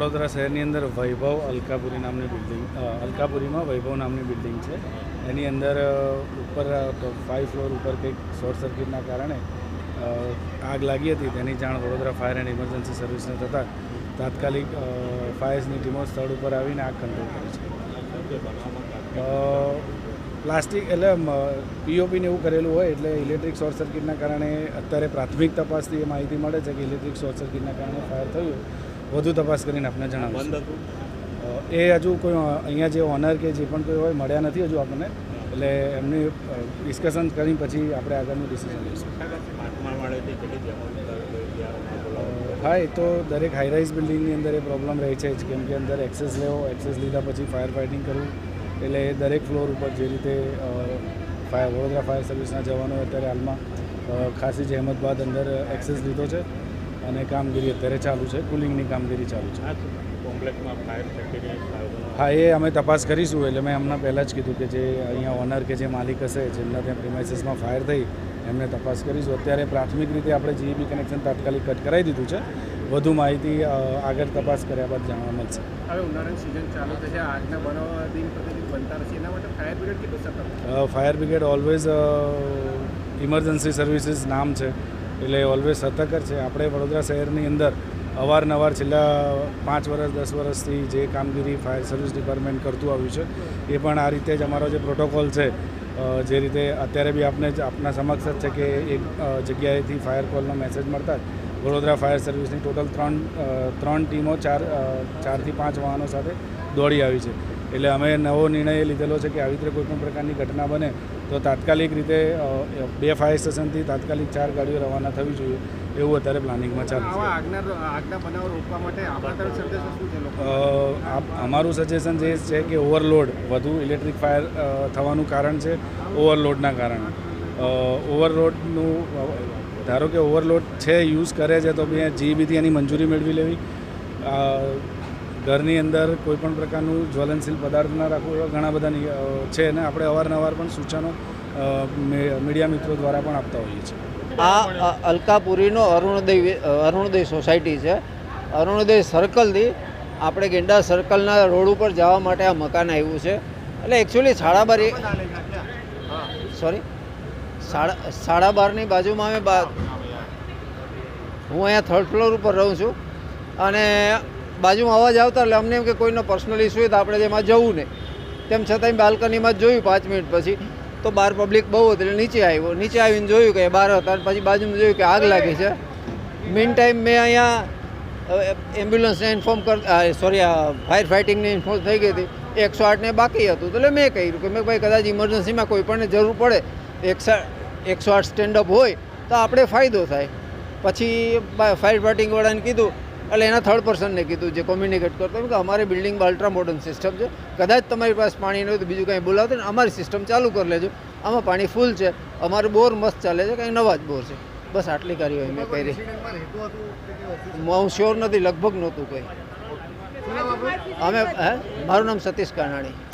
વડોદરા શહેરની અંદર વૈભવ અલકાપુરી નામની બિલ્ડિંગ અલકાપુરીમાં વૈભવ નામની બિલ્ડિંગ છે. એની અંદર ઉપર ફાઇવ ફ્લોર ઉપર કંઈક શોર્ટ સર્કિટના કારણે આગ લાગી હતી. તેની જાણ વડોદરા ફાયર એન્ડ ઇમરજન્સી સર્વિસને થતાં તાત્કાલિક ફાયર્સની ટીમો સ્થળ ઉપર આવીને આગ કંટ્રોલ કરી છે. પ્લાસ્ટિક એટલે પીઓપીને એવું કરેલું હોય એટલે ઇલેક્ટ્રિક શોર્ટ સર્કિટના કારણે અત્યારે પ્રાથમિક તપાસથી એ માહિતી મળે છે કે ઇલેક્ટ્રિક શોર્ટ સર્કિટના કારણે ફાયર થયું. વધુ તપાસ કરીને આપને જણાવીશું. એ હજુ કોઈ અહીંયા જે ઓનર કે જે પણ કોઈ હોય મળ્યા નથી હજુ આપણને. એટલે એમની ડિસ્કશન કરી પછી આપણે આગળનું ડિસિઝન લઈશું. હા એ તો દરેક હાઈરાઇઝ બિલ્ડિંગની અંદર એ પ્રોબ્લેમ રહે છે જ. કેમ કે અંદર એક્સેસ લેવો એક્સેસ લીધા પછી ફાયર ફાઇટિંગ કરવું. એટલે એ દરેક ફ્લોર ઉપર જે રીતે ફાયર વડોદરા ફાયર સર્વિસના જવાનો અત્યારે હાલમાં ખાસી જહેમત બાદ અંદર એક્સેસ લીધો છે. અને કામગીરી અત્યારે ચાલુ છે. કુલિંગની કામગીરી ચાલુ છે. હા એ અમે તપાસ કરીશું. એટલે મેં હમણાં પહેલાં જ કીધું કે જે અહીંયા ઓનર કે જે માલિક હશે જેમના ત્યાં પ્રિમાઇસીસમાં ફાયર થઈ એમને તપાસ કરીશું. અત્યારે પ્રાથમિક રીતે આપણે જીઈબી કનેક્શન તાત્કાલિક કટ કરાવી દીધું છે. વધુ માહિતી આગળ તપાસ કર્યા બાદ જાણવા મળશે. હવે ઉનાળાની સિઝન ચાલુ થશે. આગના બનાવવા દિન પ્રતિદિન બનતા રહેશે. એના માટે ફાયર બ્રિગેડ કેટલું સતર્ક fire brigade always emergency services નામ છે. એટલે ઓલવેઝ સતર્ક છે. આપણે વડોદરા શહેરની અંદર અવારનવાર છેલ્લા પાંચ વર્ષ દસ વર્ષથી જે કામગીરી ફાયર સર્વિસ ડિપાર્ટમેન્ટ કરતું આવ્યું છે, એ પણ આ રીતે જ અમારો જે પ્રોટોકોલ છે જે રીતે અત્યારે બી આપને આપના સમક્ષ જ છે કે એક જગ્યાએથી ફાયર કોલનો મેસેજ મળતા જ વડોદરા ફાયર સર્વિસની ટોટલ ત્રણ ત્રણ ટીમો ચાર ચારથી પાંચ વાહનો સાથે દોડી આવી છે. એટલે અમે નવો નિર્ણય લીધેલો છે કે આવી રીતે કોઈપણ પ્રકારની ઘટના બને તો તાત્કાલિક રીતે બે ફાયર સ્ટેશનથી તાત્કાલિક ચાર ગાડીઓ રવાના થવી જોઈએ એવું અત્યારે પ્લાનિંગમાં ચાલે છે. અમારું સજેશન જે છે કે ઓવરલોડ વધુ ઇલેક્ટ્રિક ફાયર થવાનું કારણ છે ઓવરલોડના કારણે. ઓવરલોડનું ધારો કે ઓવરલોડ છે યુઝ કરે છે તો બે જીબીથી એની મંજૂરી મેળવી લેવી. ઘરની અંદર કોઈ પણ પ્રકારનું જ્વલનશીલ પદાર્થ ના રાખવું એવા ઘણા બધા છે અને આપણે અવારનવાર પણ સૂચનો મીડિયા મિત્રો દ્વારા પણ આપતા હોઈએ છીએ. આ અલકાપુરીનો અરુણોદય અરુણોદય સોસાયટી છે. અરુણોદય સર્કલથી આપણે ગેંડા સર્કલના રોડ ઉપર જવા માટે આ મકાન આવ્યું છે. એટલે એકચ્યુઅલી સાડા બાર સોરી સાડા સાડા બારની બાજુમાં અમે હું અહીંયા થર્ડ ફ્લોર ઉપર રહું છું. અને બાજુમાં અવાજ આવતા એટલે અમને એમ કે કોઈનો પર્સનલ ઇસ્યુ હોય તો આપણે એમાં જવું નહીં. તેમ છતાં બાલ્કનીમાં જ જોયું પાંચ મિનિટ પછી. તો બહાર પબ્લિક બહુ હતી એટલે નીચે આવ્યો. નીચે આવીને જોયું કે બહાર હતા પછી બાજુમાં જોયું કે આગ લાગી છે. મીન ટાઈમ મેં અહીંયા એમ્બ્યુલન્સને ઇન્ફોર્મ કર સોરી આ ફાયર ફાઇટિંગને ઇન્ફોર્મ થઈ ગઈ હતી. એકસો આઠને બાકી હતું. એટલે મેં કહ્યું કે મેં ભાઈ, કદાચ ઇમરજન્સીમાં કોઈ પણ જરૂર પડે એકસો એકસો આઠ સ્ટેન્ડઅપ હોય તો આપણે ફાયદો થાય. પછી ફાયર ફાઇટિંગવાળાને કીધું એટલે એના થર્ડ પર્સનને કીધું જે કોમ્યુનિકેટ કરતો કે અમારી બિલ્ડિંગમાં અલ્ટ્રા મોડર્ન સિસ્ટમ છે. કદાચ તમારી પાસે પાણી નહીં હોય તો બીજું કંઈ બોલાવતો ને અમારી સિસ્ટમ ચાલુ કરી લેજો. આમાં પાણી ફૂલ છે. અમારું બોર મસ્ત ચાલે છે કંઈ નવા જ બોર છે. બસ આટલી કાર્યવાહી મેં કરી? હું શ્યોર નથી લગભગ નહોતું કંઈ? અમે હે? મારું નામ સતીશ કાનાણી.